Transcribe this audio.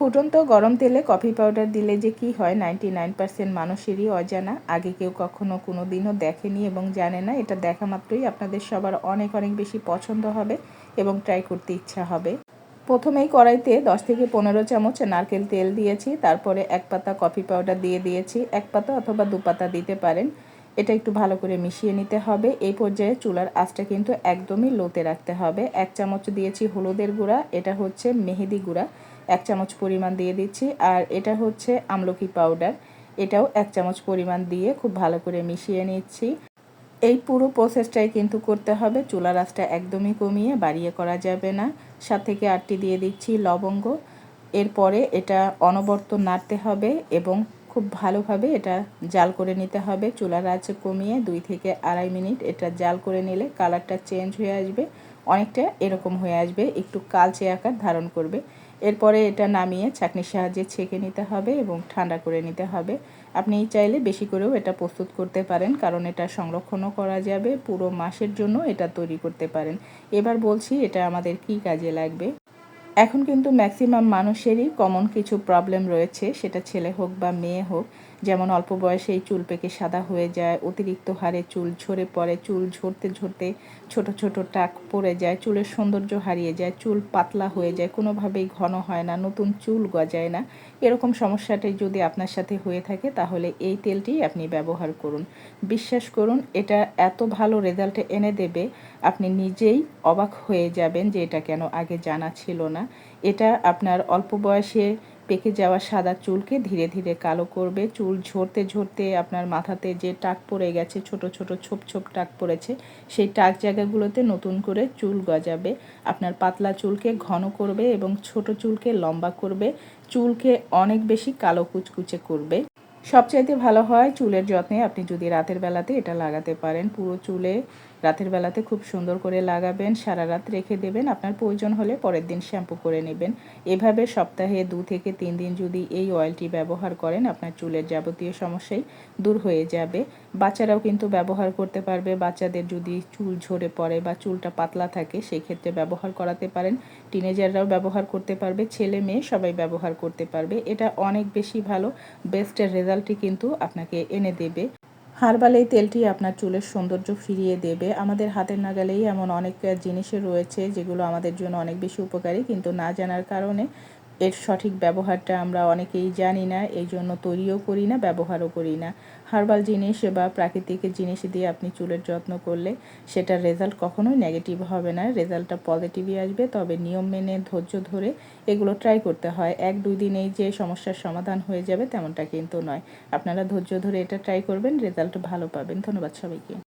ফুটন্ত গরম তেলে কফি পাউডার দিলে যে কি হয়, নাইনটি নাইন পার্সেন্ট মানুষেরই অজানা। আগে কেউ কখনো কোনো দিনও দেখেনি এবং জানে না। এটা দেখা মাত্রই আপনাদের সবার অনেক অনেক বেশি পছন্দ হবে এবং ট্রাই করতে ইচ্ছা হবে। প্রথমেই কড়াইতে দশ থেকে পনেরো চামচ নারকেল তেল দিয়েছি, তারপরে এক পাতা কফি পাউডার দিয়ে দিয়েছি। এক পাতা অথবা দু পাতা দিতে পারেন। এটা একটু ভালো করে মিশিয়ে নিতে হবে। এই পর্যায়ে চুলার আঁচটা কিন্তু একদমই লোতে রাখতে হবে। এক চামচ দিয়েছি হলুদের গুঁড়া, এটা হচ্ছে মেহেদি গুঁড়া। এক চামচ পরিমাণ দিয়ে দিচ্ছি। আর এটা হচ্ছে আমলকি পাউডার এটাও এক চামচ পরিমাণ দিয়ে খুব ভালো করে মিশিয়ে নিচ্ছি। এই পুরো প্রসেসটাই কিন্তু করতে হবে। চুলা রাসটা একদমই কমিয়ে বাড়িয়ে করা যাবে না। সাত থেকে আটটি দিয়ে দিচ্ছি লবঙ্গ। এরপরে এটা অনবর্ত নাড়তে হবে এবং খুব ভালোভাবে এটা জাল করে নিতে হবে। চুলার আঁচ কমিয়ে দুই থেকে আড়াই মিনিট এটা জাল করে নিলে কালারটা চেঞ্জ হয়ে আসবে। অনেকটা এরকম হয়ে আসবে। একটু কালচে আকার ধারণ করবে। এরপরে এটা নামিয়ে ছাঁকনির সাহায্যে ছেঁকে নিতে হবে এবং ঠান্ডা করে নিতে হবে। আপনি চাইলে বেশি করেও এটা প্রস্তুত করতে পারেন, কারণ এটা সংরক্ষণও করা যাবে। পুরো মাসের জন্য এটা তৈরি করতে পারেন। এবার বলছি এটা আমাদের কি কাজে লাগবে? এখন কিন্তু ম্যাক্সিমাম মানুষেরই কমন কিছু প্রবলেম রয়েছে, সেটা ছেলে হোক বা মেয়ে হোক। যেমন অল্প বয়সেই চুল পেকে সাদা হয়ে যায়, অতিরিক্ত হারে চুল ঝরে পড়ে, চুল ঝরতে ঝরতে ছোট ছোট টাক পড়ে যায়, চুলের সৌন্দর্য হারিয়ে যায়, চুল পাতলা হয়ে যায়, কোনোভাবেই ঘন হয় না, নতুন চুল গজায় না। এরকম সমস্যাটাই যদি আপনার সাথে হয়ে থাকে, তাহলে এই তেলটি আপনি ব্যবহার করুন। বিশ্বাস করুন, এটা এত ভালো রেজাল্ট এনে দেবে আপনি নিজেই অবাক হয়ে যাবেন যে এটা কেন আগে জানা ছিল না। এটা আপনার অল্প বয়সে পেকে যাওয়া সাদা চুলকে ধীরে ধীরে কালো করবে। চুল ঝরতে ঝরতে আপনার মাথাতে যে টাক পড়ে গেছে, ছোট ছোট ছোপ ছোপ টাক পড়েছে, সেই টাক জায়গাগুলোতে নতুন করে চুল গজাবে। আপনার পাতলা চুলকে ঘন করবে এবং ছোট চুলকে লম্বা করবে। চুলকে অনেক বেশি কালো কুচকুচে করবে। সবচাইতে ভালো হয় চুলের যত্নে। আপনি যদি রাতের বেলাতে এটা লাগাতে পারেন, পুরো চুলে রাতের বেলাতে খুব সুন্দর করে লাগাবেন, সারা রাত রেখে দেবেন। আপনার প্রয়োজন হলে পরের দিন শ্যাম্পু করে নেবেন। এভাবে সপ্তাহে দু থেকে তিন দিন যদি এই অয়েলটি ব্যবহার করেন, আপনার চুলের যাবতীয় সমস্যাই দূর হয়ে যাবে। বাচ্চারাও কিন্তু ব্যবহার করতে পারবে। বাচ্চাদের যদি চুল ঝরে পড়ে বা চুলটা পাতলা থাকে সেই ক্ষেত্রে ব্যবহার করাতে পারেন। টিনেজাররাও ব্যবহার করতে পারবে। ছেলে মেয়ে সবাই ব্যবহার করতে পারবে। এটা অনেক বেশি ভালো। বেস্টের রেজাল্টই কিন্তু আপনাকে এনে দেবে। হারবাল এই তেলটি আপনার চুলের সৌন্দর্য ফিরিয়ে দেবে। আমাদের হাতের নাগালেই এমন অনেক জিনিসে রয়েছে যেগুলো আমাদের জন্য অনেক বেশি উপকারী, কিন্তু না জানার কারণে এর সঠিক ব্যবহারটা আমরা অনেকেই জানি না এই জন্য তৈরিও করি না, ব্যবহারও করি না। হার্বাল জিনিস বা প্রাকৃতিক জিনিস দিয়ে আপনি চুলের যত্ন করলে সেটার রেজাল্ট কখনোই নেগেটিভ হবে না, রেজাল্টটা পজিটিভই আসবে। তবে নিয়ম মেনে, ধৈর্য ধরে এগুলো ট্রাই করতে হয়। এক, দুই দিনেই যে সমস্যার সমাধান হয়ে যাবে তেমনটা কিন্তু নয়। আপনারা ধৈর্য ধরে এটা ট্রাই করবেন, রেজাল্ট ভালো পাবেন। ধন্যবাদ সবাইকে।